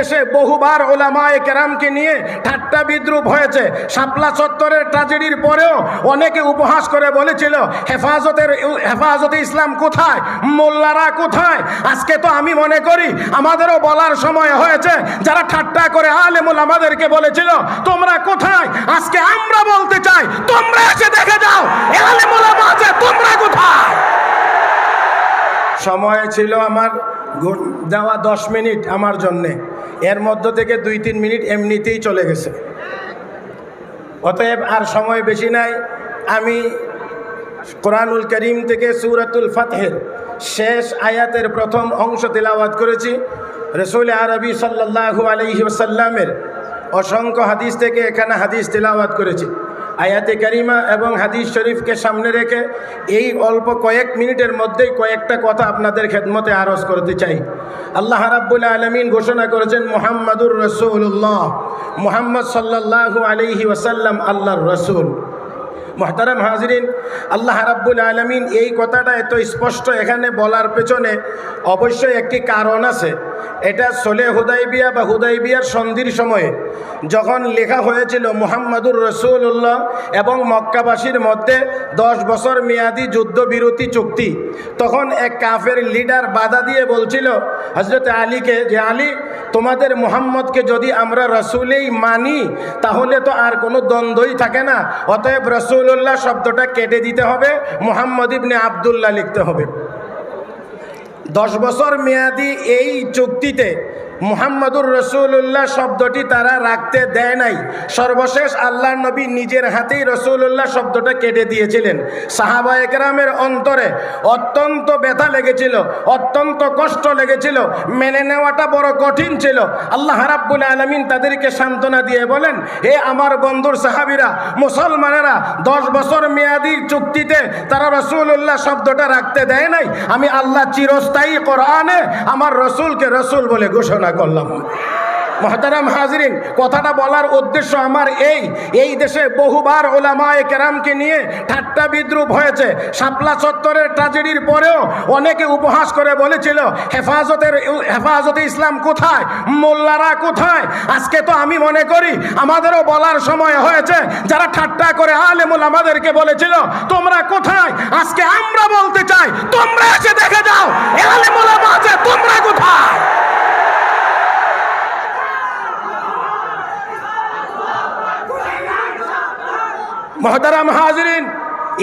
দেশে বহুবার ওলামায়ে কেরামকে নিয়ে ঠাট্টা বিদ্রুপ হয়েছে। শাপলা চত্বরের ট্রাজেডির পরেও অনেকে উপহাস করে বলেছিল, হেফাজতের হেফাজতে ইসলাম কোথায়? মোল্লারা কোথায়? আজকে তো আমি মনে করি, আমাদেরও বলার সময় হয়েছে। যারা ঠাট্টা করে আলেমুল আমাদেরকে বলেছিল, তোমরা কোথায়? আজকে আমরা বলতে চাই, তোমরা এসে দেখে যাও আলেমুল তোমরা কোথায়? সময় ছিল আমার দেওয়া দশ মিনিট আমার জন্যে। এর মধ্য থেকে দুই তিন মিনিট এমনিতেই চলে গেছে। অতএব আর সময় বেশি নাই। আমি কোরআনুল করিম থেকে সুরাতুল ফাতহের শেষ আয়াতের প্রথম অংশ তেলাওয়াত করেছি। রসুল আরবি সাল্লাহু আলহি ওসাল্লামের অসংখ্য হাদিস থেকে এখানে হাদিস তেলাওয়াত করেছি। আয়াতে করিমা এবং হাদিস শরীফকে সামনে রেখে এই অল্প কয়েক মিনিটের মধ্যেই কয়েকটা কথা আপনাদের খেদমতে আরজ করতে চাই। আল্লাহ রাব্বুল আলমিন ঘোষণা করেছেন, মোহাম্মদুর রসুল্লাহ মোহাম্মদ সাল্লাহু আলহি ওসাল্লাম আল্লাহর রসুল। মহতারাম হাজরিন, আল্লাহ রাব্বুল আলমিন এই কথাটা এত স্পষ্ট এখানে বলার পেছনে অবশ্যই একটি কারণ আছে। এটা সোলে হুদাইবিয়া বা হুদাইবিয়ার সন্ধির সময়ে যখন লেখা হয়েছিল মুহাম্মাদুর রসুল্লাহ এবং মক্কাবাসীর মধ্যে দশ বছর মেয়াদি যুদ্ধবিরতি চুক্তি, তখন এক কাফের লিডার বাধা দিয়ে বলছিল হজরত আলীকে যে, আলী, তোমাদের মুহাম্মদকে যদি আমরা রসুলেই মানি, তাহলে তো আর কোনো দ্বন্দ্বই থাকে না। অতএব রসুল্লাহ শব্দটা কেটে দিতে হবে, মুহাম্মদ ইবনে আবদুল্লাহ লিখতে হবে। দশ বছর মেয়াদি এই চুক্তিতে মুহাম্মদুর রসুল্লাহ শব্দটি তারা রাখতে দেয় নাই। সর্বশেষ আল্লাহ নবী নিজের হাতেই রসুল্লাহ শব্দটা কেটে দিয়েছিলেন। সাহাবা একরামের অন্তরে অত্যন্ত ব্যথা লেগেছিল, অত্যন্ত কষ্ট লেগেছিল, মেনে নেওয়াটা বড় কঠিন ছিল। আল্লাহ রাব্বুল আলমিন তাদেরকে সান্ত্বনা দিয়ে বলেন এ আমার বন্ধুর সাহাবিরা, মুসলমানেরা, দশ বছর মেয়াদি চুক্তিতে তারা রসুল্লাহ শব্দটা রাখতে দেয় নাই। আমি আল্লাহ চিরস্থায়ী কোরআনে আমার রসুলকে রসুল বলে ঘোষণা করলাম। মহতারাম হাজরিন, কথাটা বলার উদ্দেশ্য আমার এই। এই দেশে বহুবার ওলামায়ে কেরামকে নিয়ে ঠাট্টা বিদ্রুপ হয়েছে। শাপলা চত্বরের ট্রাজেডির পরেও অনেকে উপহাস করে বলেছিল, হেফাজতের হেফাজতে ইসলাম কোথায়? মোল্লারা কোথায়? আজকে তো আমি মনে করি, আমাদেরও বলার সময় হয়েছে। যারা ঠাট্টা করে আলেমুল আমাদেরকে বলেছিল, তোমরা কোথায়? আজকে আমরা বলতে চাই, তোমরা এসে দেখে যাও আলেমুল তোমরা কোথায়? মহতারাম হাজরিন,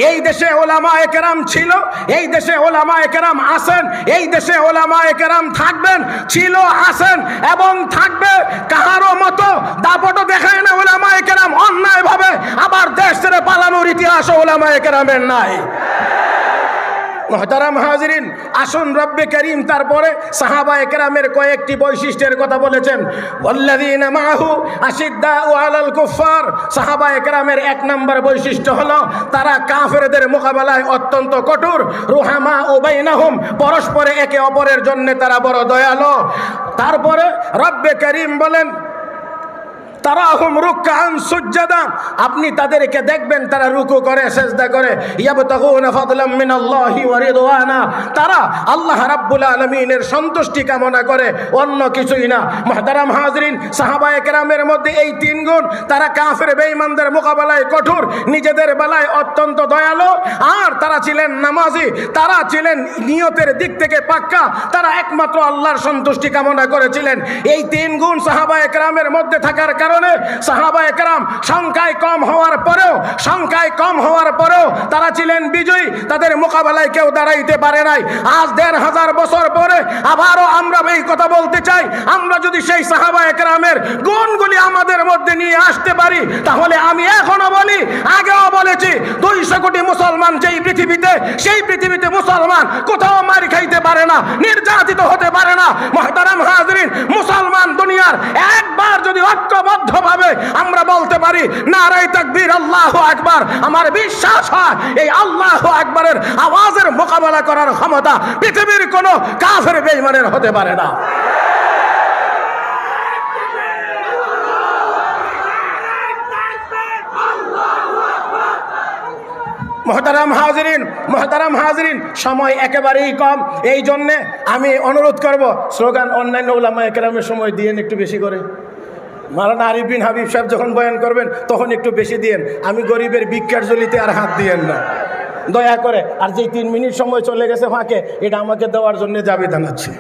এই দেশে ওলামা একেরাম ছিল, এই দেশে ওলামা একেরাম আসেন এই দেশে ওলামা একেরাম থাকবেন, ছিল আসেন এবং থাকবে। কাহারও মতো দাপটও দেখায় না ওলামা একরাম অন্যায়ভাবে আবার দেশ ছেড়ে পালানোর ইতিহাস ওলামা একেরামের নাই। মহতারাম হাজরিন, আসুন রব্বে করিম তারপরে সাহাবা একরামের কয়েকটি বৈশিষ্ট্যের কথা বলেছেন। সাহাবা একরামের এক নম্বর বৈশিষ্ট্য হলো তারা কাফেরদের মোকাবেলায় অত্যন্ত কঠোর, রুহামা ও বাইনাহুম, পরস্পরে একে অপরের জন্য তারা বড় দয়ালু। তারপরে রব্বে করিম বলেন তারা আপনি তাদেরকে দেখবেন, তারা রুকু করে, সেজদা করে। তারা আল্লাহ রাব্বুল আলমিনের সন্তুষ্টি কামনা করে, অন্য কিছুই না। মুহতারাম হাজরিন, সাহাবায়ে কেরামের মধ্যে এই তিন গুণ, তারা কাফের বেঈমানদের মোকাবেলায় কঠোর, নিজেদের বেলায় অত্যন্ত দয়ালু। আর তারা ছিলেন নামাজি, তারা ছিলেন নিয়তের দিক থেকে পাক্কা। তারা একমাত্র আল্লাহর সন্তুষ্টি কামনা করেছিলেন। এই তিন গুণ সাহাবা একরামের মধ্যে থাকার কারণে সাহাবা একরাম সংখ্যায় কম হওয়ার পরেও, সংখ্যায় কম হওয়ার পরেও তারা ছিলেন বিজয়ী, তাদের মোকাবেলায় কেউ দাঁড়াইতে পারে নাই। আজ দেড় হাজার বছর পরে আবারও আমরা এই কথা বলতে চাই, আমরা যদি সেই সাহাবা একরামের গুণগুলি আমাদের মধ্যে নিয়ে আসতে পারি, তাহলে আমি এখনও বলি, আগেও বলেছি, দুইশো কোটি মুসলমান যেই পৃথিবীতে, সেই পৃথিবীতে মুসলমান কোথাও মার খাইতে পারে না, নির্যাতিত হতে পারে না। মহতারাম হাজরিন, মুসলমান দুনিয়ার একবার যদি আমরা বলতে পারি নারাই আল্লাহ আমার বিশ্বাস হয়, এই আল্লাহ আওয়াজের মোকাবেলা করার ক্ষমতা পৃথিবীর কোনো কাফের বেইমানের হতে পারে না। মহতারাম হাজরিন মহতারাম হাজরিন, সময় একেবারেই কম। এই জন্যে আমি অনুরোধ করব, স্লোগান অন্যান্য ওলামা একরামের সময় দিয়েন একটু বেশি করে। মারানা আরিফ বিন হাবিব সাহেব যখন বয়ান করবেন, তখন একটু বেশি দিয়েন। আমি গরিবের ভিক্ষার জলিতে আর হাত দিয়েন না। দয়া করে, আর যে তিন মিনিট সময় চলে গেছে ফাঁকে, এটা আমাকে দেওয়ার জন্য যাবে জানাচ্ছি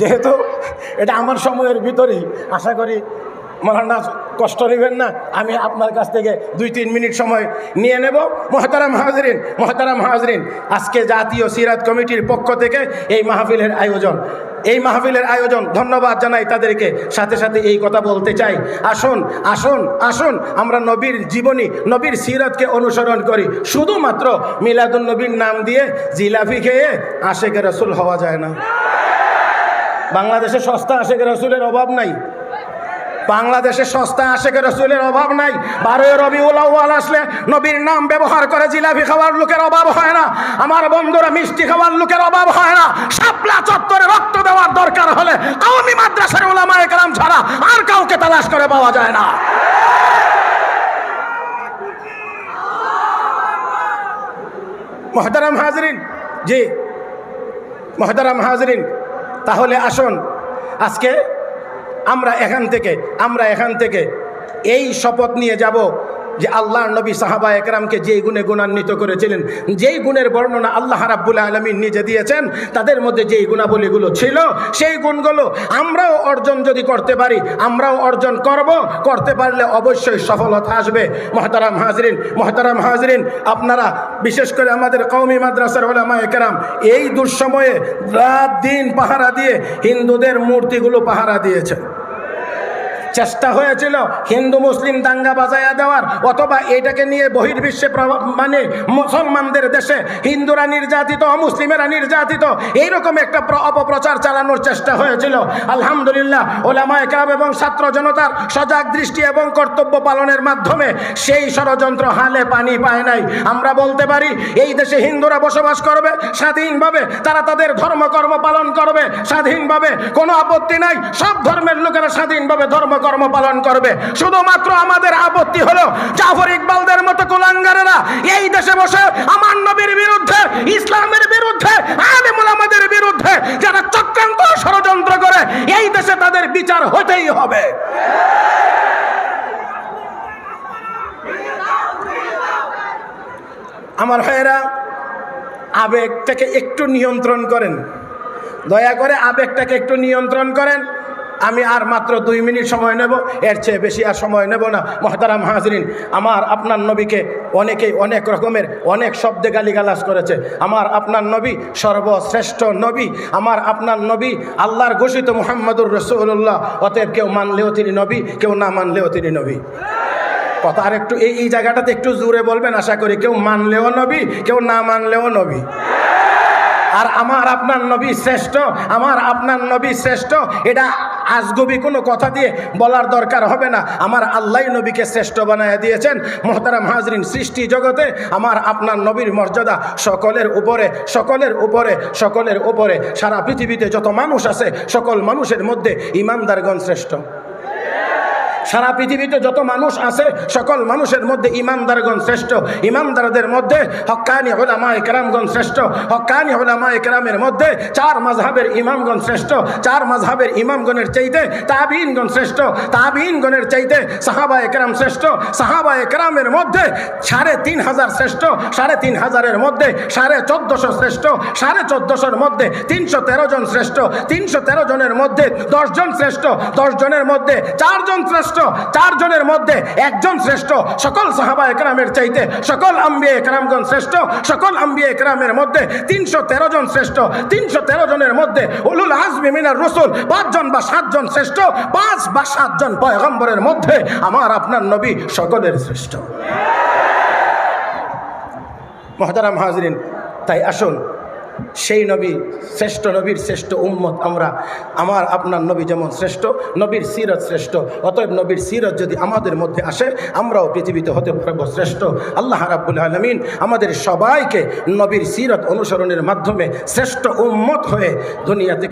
যেহেতু এটা আমার সময়ের ভিতরেই, আশা করি মারানা কষ্ট নেবেন না, আমি আপনার কাছ থেকে দুই তিন মিনিট সময় নিয়ে নেব। মহতারাম হাজরিন মহতারাম হাজরিন, আজকে জাতীয় সিরাত কমিটির পক্ষ থেকে এই মাহফিলের আয়োজন। এই মাহফিলের আয়োজন, ধন্যবাদ জানাই তাদেরকে। সাথে সাথে এই কথা বলতে চাই, আসুন আসুন আসুন, আমরা নবীর জীবনী, নবীর সিরাতকে অনুসরণ করি। শুধুমাত্র মিলাদুল নবীর নাম দিয়ে জিলাফি খেয়ে আশেকে রসুল হওয়া যায় না। বাংলাদেশে সস্তা আশেকে রসুলের অভাব নাই। বাংলাদেশে সস্তা আশেকে রসুলের অভাব নাই। বারোই রবি উলাউল আসলে নবীর নাম ব্যবহার করে জিলাপি খাওয়ার লোকের অভাব হয় না। আমার বন্ধুরা মিষ্টি খাওয়ার লোকের অভাব হয় না। সাপলা চত্বরে রক্ত দেওয়ার দরকার হলে কওমি মাদ্রাসার ওলামায়ে কেরাম ছাড়া আর কাউকে তালাশ করে পাওয়া যায় না। মহতারাম হাজরিন, জি, মহতারাম হাজরিন, তাহলে আসুন। আজকে আমরা এখান থেকে আমরা এখান থেকে এই শপথ নিয়ে যাব। যে আল্লাহর নবী সাহাবা একরামকে যেই গুণে গুণান্বিত করেছিলেন, যেই গুণের বর্ণনা আল্লাহ রাব্বুল আলমিন নিজে দিয়েছেন, তাদের মধ্যে যেই গুণাবলীগুলো ছিল, সেই গুণগুলো আমরাও অর্জন যদি করতে পারি, আমরাও অর্জন করব। করতে পারলে অবশ্যই সফলতা আসবে। মহতারাম হাজরিন মহতারাম হাজরিন, আপনারা বিশেষ করে আমাদের কৌমি মাদ্রাসার ওলামা একরাম, এই দুঃসময়ে রাত দিন পাহারা দিয়ে হিন্দুদের মূর্তিগুলো পাহারা দিয়েছেন। চেষ্টা হয়েছিল হিন্দু মুসলিম দাঙ্গা বাজায়া দেওয়ার, অথবা এটাকে নিয়ে বহির্বিশ্বে মানে মুসলমানদের দেশে হিন্দুরা নির্যাতিত মুসলিমেরা নির্যাতিত, এইরকম একটা প্র- অপপ্রচার চালানোর চেষ্টা হয়েছিল। আলহামদুলিল্লাহ, ওলামায় একরাম এবং ছাত্র জনতার সজাগ দৃষ্টি এবং কর্তব্য পালনের মাধ্যমে সেই ষড়যন্ত্র হালে পানি পায় নাই। আমরা বলতে পারি, এই দেশে হিন্দুরা বসবাস করবে, স্বাধীনভাবে তারা তাদের ধর্মকর্ম পালন করবে, স্বাধীনভাবে কোনো আপত্তি নাই, সব ধর্মের লোকেরা স্বাধীনভাবে ধর্মকর্ম পালন করবে। শুধুমাত্র আমাদের আপত্তি হলো জাফর ইকবালদের মতো কুলাঙ্গারেরা এই দেশে বসে আমার নবীর বিরুদ্ধে, ইসলামের বিরুদ্ধে আমাদের বিরুদ্ধে যারা চক্রান্ত ষড়যন্ত্র করে, এই দেশে তাদের বিচার হতেই হবে। আমার ভাইয়েরা, আবেগটাকে একটু নিয়ন্ত্রণ করেন। দয়া করে আবেগটাকে একটু নিয়ন্ত্রণ করেন। আমি আর মাত্র দুই মিনিট সময় নেব, এর চেয়ে বেশি আর সময় নেব না। মহতারাম হাজরিন, আমার আপনার নবীকে অনেকেই অনেক রকমের অনেক শব্দে গালিগালাজ করেছে। আমার আপনার নবী সর্বশ্রেষ্ঠ নবী, আমার আপনার নবী আল্লাহর ঘোষিত মোহাম্মদুর রসুল্লাহ অতএব কেউ মানলেও তিনি নবী, কেউ না মানলেও তিনি নবী। কথা আর একটু এই এই জায়গাটাতে একটু জোরে বলবেন, আশা করি কেউ মানলেও নবী, কেউ না মানলেও নবী। আর আমার আপনার নবী শ্রেষ্ঠ, আমার আপনার নবী শ্রেষ্ঠ, এটা আজগবি কোনো কথা দিয়ে বলার দরকার হবে না। আমার আল্লাহ নবীকে শ্রেষ্ঠ বানায় দিয়েছেন। মোহতারাম হাজরিন, সৃষ্টি জগতে আমার আপনার নবীর মর্যাদা সকলের উপরে সকলের উপরে সকলের উপরে। সারা পৃথিবীতে যত মানুষ আছে, সকল মানুষের মধ্যে ইমানদারগণ শ্রেষ্ঠ। সারা পৃথিবীতে যত মানুষ আছে, সকল মানুষের মধ্যে ইমানদারগণ শ্রেষ্ঠ। ইমানদারদের মধ্যে হক্কানি ওলামা একরামগণ শ্রেষ্ঠ। হক্কানি ওলামা একরামের মধ্যে চার মাঝহাবের ইমামগণ শ্রেষ্ঠ। চার মাঝহাবের ইমামগণের চাইতে তাবিনগণ শ্রেষ্ঠ। তাবিনগণের চাইতে সাহাবা একরাম শ্রেষ্ঠ। সাহাবা একরামের মধ্যে সাড়ে তিন হাজার শ্রেষ্ঠ। সাড়ে তিন হাজারের মধ্যে সাড়ে চোদ্দশো শ্রেষ্ঠ। সাড়ে চোদ্দশোর মধ্যে তিনশো তেরো জন শ্রেষ্ঠ। তিনশো তেরো জনের মধ্যে দশজন শ্রেষ্ঠ। দশ জনের মধ্যে চারজন শ্রেষ্ঠ। চারজনের মধ্যে একজন শ্রেষ্ঠ। সকল সাহাবা একরামের চাইতে, সকল আম্বিয়া একরামগণ শ্রেষ্ঠ, সকল আম্বিয়া একরামের মধ্যে তিনশো তেরো জন শ্রেষ্ঠ, তিনশো তেরো জনের মধ্যে উলুল আজমি মিনার রসুল, পাঁচজন বা সাতজন শ্রেষ্ঠ, পাঁচ বা সাতজন পয়গম্বরের মধ্যে আমার আপনার নবী সকলের শ্রেষ্ঠ। মহতারাম হাজরিন, তাই আসুন সেই নবী, শ্রেষ্ঠ নবীর শ্রেষ্ঠ উম্মত আমরা। আমার, আপনার নবী যেমন শ্রেষ্ঠ, নবীর সিরত শ্রেষ্ঠ। অতএব নবীর সিরত যদি আমাদের মধ্যে আসে, আমরাও পৃথিবীতে হতে পারব শ্রেষ্ঠ। আল্লাহ রাবুল আলমিন আমাদের সবাইকে নবীর সিরত অনুসরণের মাধ্যমে শ্রেষ্ঠ উম্মত হয়ে দুনিয়াতে